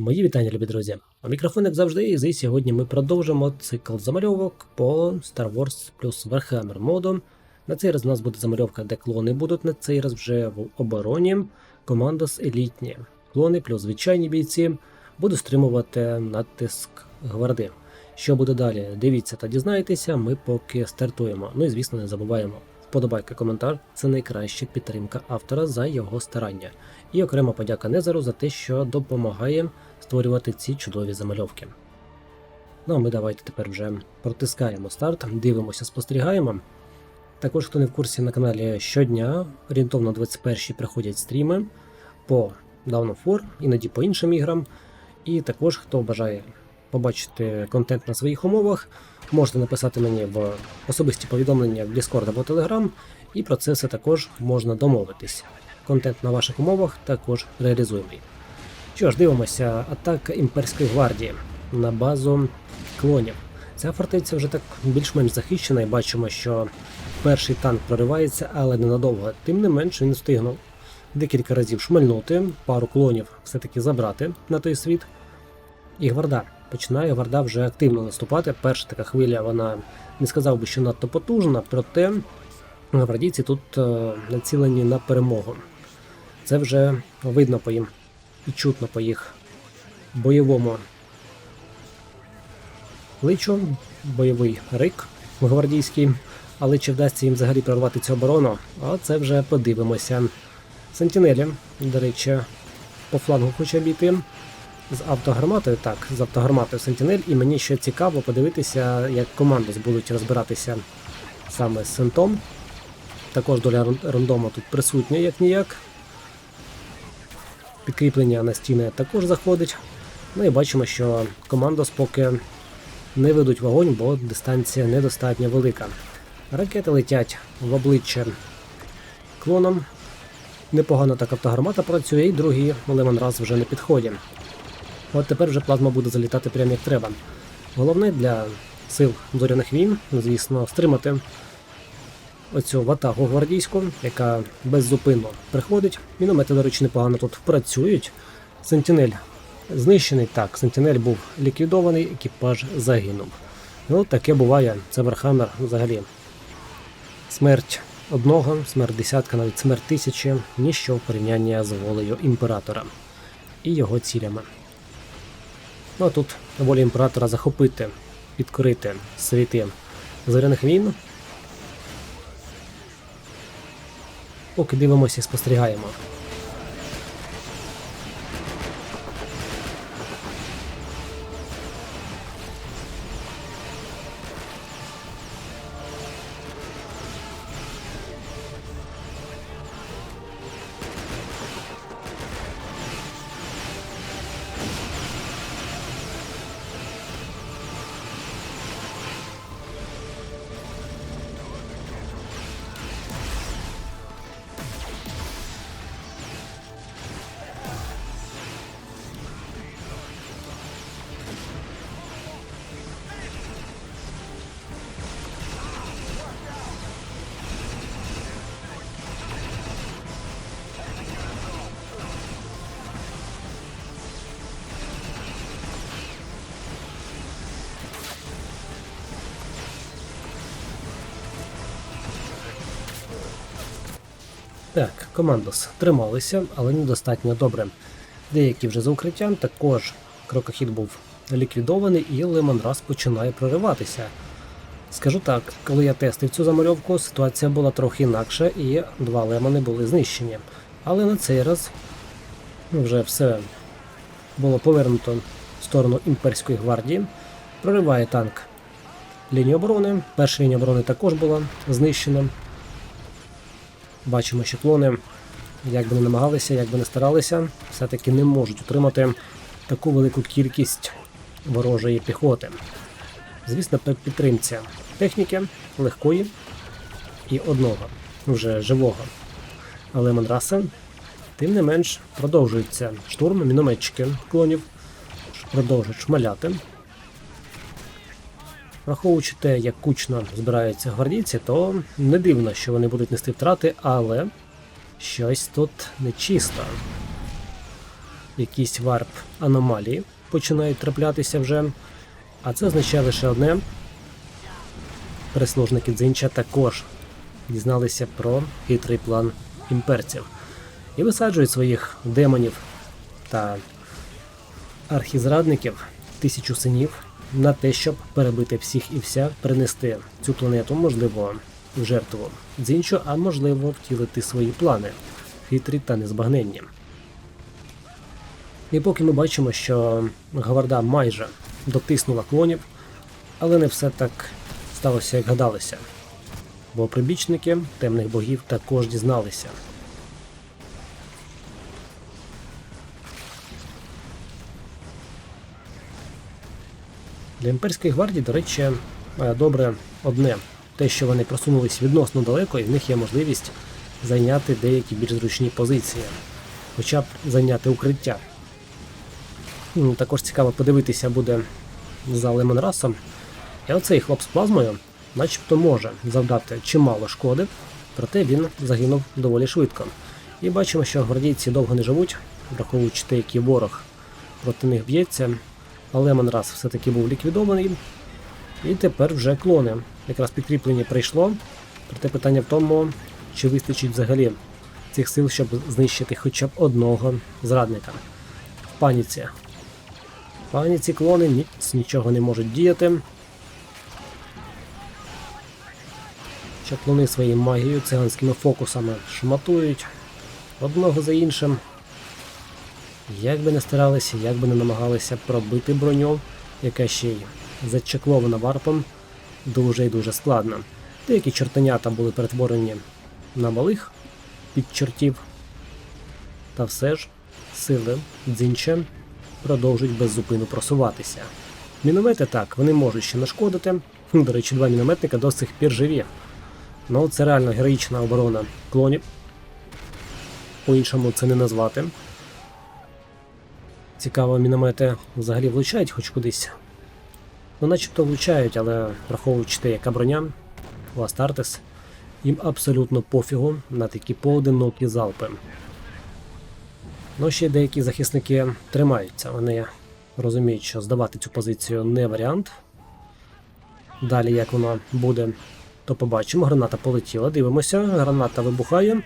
Мої вітання, любі друзі. Мікрофон, як завжди, і сьогодні ми продовжимо цикл замальовок по Star Wars плюс Warhammer моду. На цей раз у нас буде замальовка, де клони будуть, на цей раз вже в обороні. Командос елітні. Клони плюс звичайні бійці. Буду стримувати натиск гварди. Що буде далі? Дивіться та дізнаєтеся, ми поки стартуємо. Ну і звісно, не забуваємо. Вподобайка, коментар це найкраща підтримка автора за його старання. І окрема подяка Незеру за те, що допомагає створювати ці чудові замальовки. Ну а ми давайте тепер вже протискаємо старт, дивимося, спостерігаємо. Також, хто не в курсі на каналі щодня, орієнтовно 21-й приходять стріми по Dawn of War, іноді по іншим іграм. І також, хто бажає побачити контент на своїх умовах, можете написати мені в особисті повідомлення в Discord або Telegram, і про це все також можна домовитись. Контент на ваших умовах також реалізуємий. Що ж, дивимося, атака імперської гвардії на базу клонів. Ця фортеця вже так більш-менш захищена, і бачимо, що перший танк проривається, але ненадовго. Тим не менш він встигнув декілька разів шмальнути, пару клонів все-таки забрати на той світ. І гварда. Починає гварда вже активно наступати. Перша така хвиля, вона не сказав би, що надто потужна, проте гвардійці тут е, націлені на перемогу. Це вже видно по їм і чутно по їх бойовому личу, бойовий рик гвардійський. Але чи вдасться їм взагалі прорвати цю оборону? А це вже подивимося. Сентінелі, до речі, по флангу хоче обійти. З автогарматою, так, з автогарматою Сентінель, і мені ще цікаво подивитися, як команди будуть розбиратися саме з Сентом. Також доля рандому тут присутня, як ніяк. Підкріплення на стіни також заходить. Ну і бачимо, що командос поки не ведуть вогонь, бо дистанція недостатньо велика. Ракети летять в обличчя клоном. Непогано так автогармата працює, і другий Лемон раз вже на підході. От тепер вже плазма буде залітати прямо як треба. Головне для сил зоряних війн, звісно, стримати оцю ватагу гвардійську, яка беззупинно приходить. Міномети, до речі, непогано тут працюють. Сентінель знищений. Так, Сентінель був ліквідований, екіпаж загинув. Ну, таке буває. Це Вархаммер взагалі. Смерть одного, смерть десятка, навіть смерть тисячі, ніщо в порівнянні з волею імператора і його цілями. Ну а тут воля імператора захопити, відкрити світи зоряних війн. Поки дивимося і спостерігаємо. Так, командос трималися, але недостатньо добре. Деякі вже за укриттям, також крокохід був ліквідований, і Лемонраз починає прориватися. Скажу так, коли я тестив цю замальовку, ситуація була трохи інакша, і два лемони були знищені. Але на цей раз вже все було повернуто в сторону імперської гвардії. Прориває танк лінію оборони. Перша лінія оборони також була знищена. Бачимо, що клони, як би не намагалися, як би не старалися, все-таки не можуть утримати таку велику кількість ворожої піхоти. Звісно, при підтримці техніки легкої і одного вже живого. Але Монраса, тим не менш, продовжується штурм, мінометчики клонів продовжують шмаляти. Враховуючи те, як кучно збираються гвардійці, то не дивно, що вони будуть нести втрати, але щось тут нечисто. якісь варп аномалії починають траплятися вже. А це означає лише одне. Прислужники Дзинча також дізналися про хитрий план імперців і висаджують своїх демонів та архізрадників тисячу синів на те, щоб перебити всіх і вся, принести цю планету, можливо, в жертву Дзінчу, а можливо, втілити свої плани, хитрі та незбагненні. І поки ми бачимо, що Гаварда майже дотиснула клонів, але не все так сталося, як гадалося. Бо прибічники темних богів також дізналися. Для імперської гвардії, до речі, е, добре одне те, що вони просунулись відносно далеко, і в них є можливість зайняти деякі більш зручні позиції, хоча б зайняти укриття. Також цікаво подивитися буде за Лемонрасом. І оцей хлоп з плазмою, начебто, може завдати чимало шкоди, проте він загинув доволі швидко. І бачимо, що гвардійці довго не живуть, враховуючи те, який ворог проти них б'ється. Але Лемонрас все-таки був ліквідований. І тепер вже клони. Якраз підкріплення прийшло. Проте питання в тому, чи вистачить взагалі цих сил, щоб знищити хоча б одного зрадника. В паніці. В паніці клони ніц нічого не можуть діяти. Чаклуни своєю магією, циганськими фокусами шматують одного за іншим. Як би не старалися, як би не намагалися пробити броню, яка ще й зачеклована варпом, дуже і дуже складно. Деякі чортенята були перетворені на малих під чортів. Та все ж сили дзінча продовжують без зупину просуватися. Міномети так, вони можуть ще нашкодити. До речі, два мінометника до сих пір живі. Ну, це реально героїчна оборона клонів. По-іншому це не назвати. Цікаво, міномети взагалі влучають хоч кудись. Ну, начебто влучають, але враховуючи те, яка броня у Астартес, їм абсолютно пофігу на такі поодинокі залпи. Ну, ще деякі захисники тримаються. Вони розуміють, що здавати цю позицію не варіант. Далі, як воно буде, то побачимо. Граната полетіла. Дивимося, граната вибухає,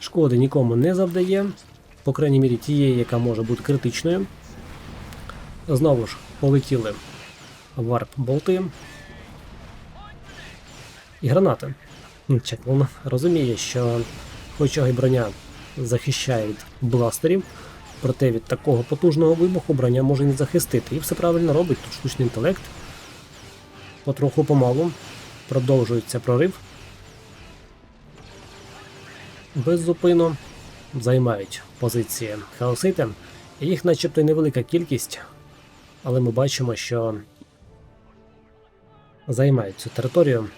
шкоди нікому не завдає, по крайній мірі тієї, яка може бути критичною. Знову ж полетіли варп-болти. І гранати. Чеклун розуміє, що хоч і броня захищає від бластерів, проте від такого потужного вибуху броня може не захистити. І все правильно робить тут штучний інтелект. Потроху помалу продовжується прорив. Без зупину займають позиції хаосити. Їх начебто й невелика кількість, але ми бачимо, що займають цю територію.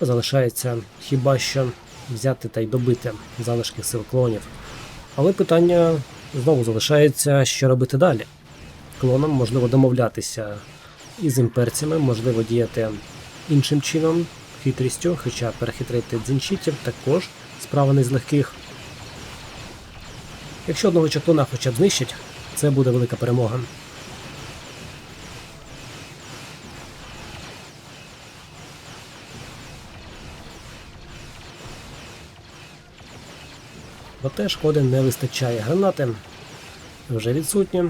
Залишається хіба що взяти та й добити залишки сил клонів. Але питання знову залишається, що робити далі. Клонам можливо домовлятися із імперцями, можливо діяти іншим чином, хитрістю, хоча перехитрити дзінчитів також справа не з легких. Якщо одного чаклуна хоча б знищить, це буде велика перемога. Проте шкоди не вистачає. Гранати вже відсутні.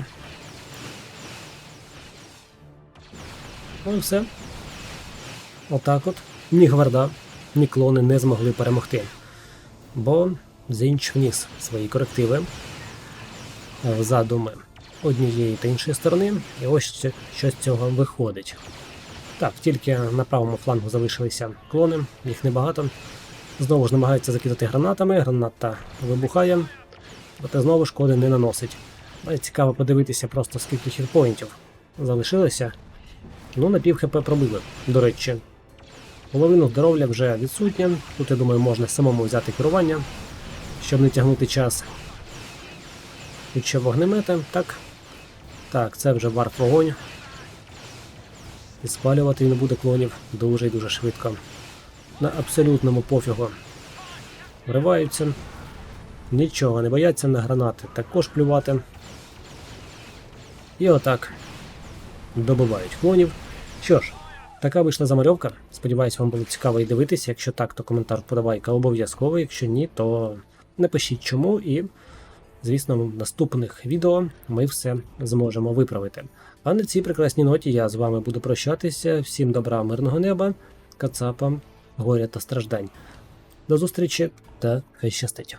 Ну і все. Отак от ні гварда, ні клони не змогли перемогти. Бо Зінч вніс свої корективи в задуми однієї та іншої сторони, і ось що з цього виходить. Так, тільки на правому флангу залишилися клони, їх небагато. Знову ж намагаються закидати гранатами, граната вибухає, проте знову шкоди не наносить. Але цікаво подивитися просто скільки хітпоінтів залишилося. Ну, на пів хп пробили, до речі. Половину здоров'я вже відсутня. Тут, я думаю, можна самому взяти керування, щоб не тягнути час. Тут ще вогнемети, так. Так, це вже варп вогонь. І спалювати він буде клонів дуже і дуже швидко. На абсолютному пофігу. Вриваються. Нічого не бояться на гранати. Також плювати. І отак добивають клонів. Що ж, така вийшла замальовка. Сподіваюсь, вам було цікаво і дивитися. Якщо так, то коментар подавайка обов'язково. Якщо ні, то напишіть чому і. Звісно, в наступних відео ми все зможемо виправити. А на цій прекрасній ноті я з вами буду прощатися. Всім добра, мирного неба, кацапам, горя та страждань. До зустрічі та хай щастить!